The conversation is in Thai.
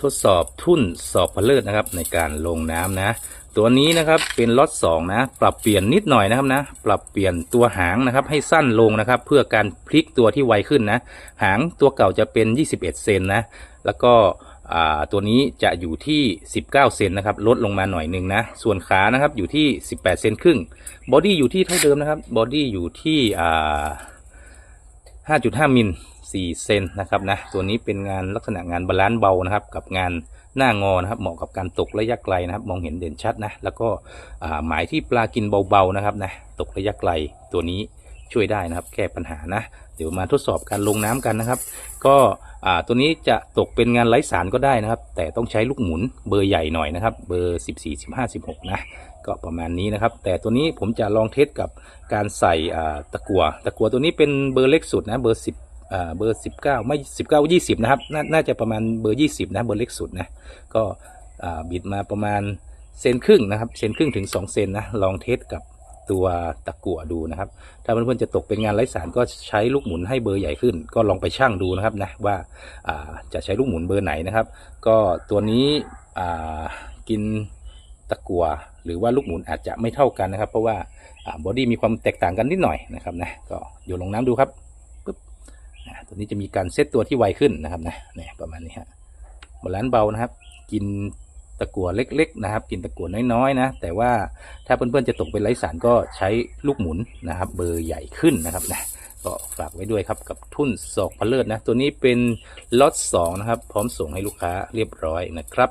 ทดสอบทุ่นสอบพลเลิศนะครับ ในการลงน้ำนะ ตัวนี้นะครับเป็นล็อตสองนะ ปรับเปลี่ยนนิดหน่อยนะครับนะ ปรับเปลี่ยนตัวหางนะครับ ให้สั้นลงนะครับ เพื่อการพลิกตัวที่ไวขึ้นนะ หางตัวเก่าจะเป็น 21 เซนนะ แล้วก็ตัวนี้จะอยู่ที่ 19 เซนนะครับ ลดลงมาหน่อยหนึ่งนะ ส่วนขานะครับอยู่ที่ 18 เซนครึ่ง บอดี้อยู่ที่เท่าเดิมนะครับ บอดี้อยู่ที่อ่า 5.5มิล4เซนนะครับนะตัวนี้เป็นงานลักษณะงานบาลานซ์เบานะครับ กับงานหน้างอนะครับ เหมาะกับการตกระยะไกลนะครับ มองเห็นเด่นชัดนะ แล้วก็หมายที่ปลากินเบาๆนะครับนะตกระยะไกลตัวนี้ช่วยได้นะครับ แก้ปัญหานะ เดี๋ยวมาทดสอบการลงน้ำกันนะครับ ก็ตัวนี้จะตกเป็นงานไร้สารก็ได้นะครับ แต่ต้องใช้ลูกหมุนเบอร์ใหญ่หน่อยนะครับ เบอร์ 14 15 16 นะ ก็ประมาณนี้นะครับ แต่ตัวนี้ผมจะลองเทสกับการใส่ตะกัวตะกัวตัวนี้เป็นเบอร์เล็กสุดนะ เบอร์ 10เบอร์ 19 ไม่ 19 20 นะครับนน่าจะประมาณเบอร์ 20 นะ เบอร์เล็กสุดนะ ก็บิดมาประมาณเซนครึ่งนะครับ เซนครึ่งถึง 2 เซนนะ ลองเทสกับ ตัวตะกั่วดูนะครับ ถ้าเพื่อนๆจะตกเป็นงานไร้สารก็ใช้ลูกหมุนให้เบอร์ใหญ่ขึ้น ก็ลองไปชั่งดูนะครับนะว่าาจะใช้ลูกหมุนเบอร์ไหนนะครับ ก็ตัวนี้กินตะกั่วหรือว่าลูกหมุนอาจจะไม่เท่ากันนะครับ เพราะว่าบอดี้มีความแตกต่างกันนิดหน่อยนะครับนะก็โยนลงน้ำดูครับปึ๊บตัวนี้จะมีการเซตตัวที่ไวขึ้นนะครับนะเนี่ยประมาณนี้ฮะบาลานซ์เบานะครับ กิน ตะกั่วเล็ก ๆ นะครับ กินตะกั่วน้อยๆนะแต่ว่าถ้าเพื่อนๆจะตกเป็นไร้สารก็ใช้ลูกหมุนนะครับ เบอร์ใหญ่ขึ้นนะครับนะก็ฝากไว้ด้วยครับกับทุ่นศอกพะเลิศนะ ตัวนี้เป็นล็อตสองนะครับ พร้อมส่งให้ลูกค้าเรียบร้อยนะครับ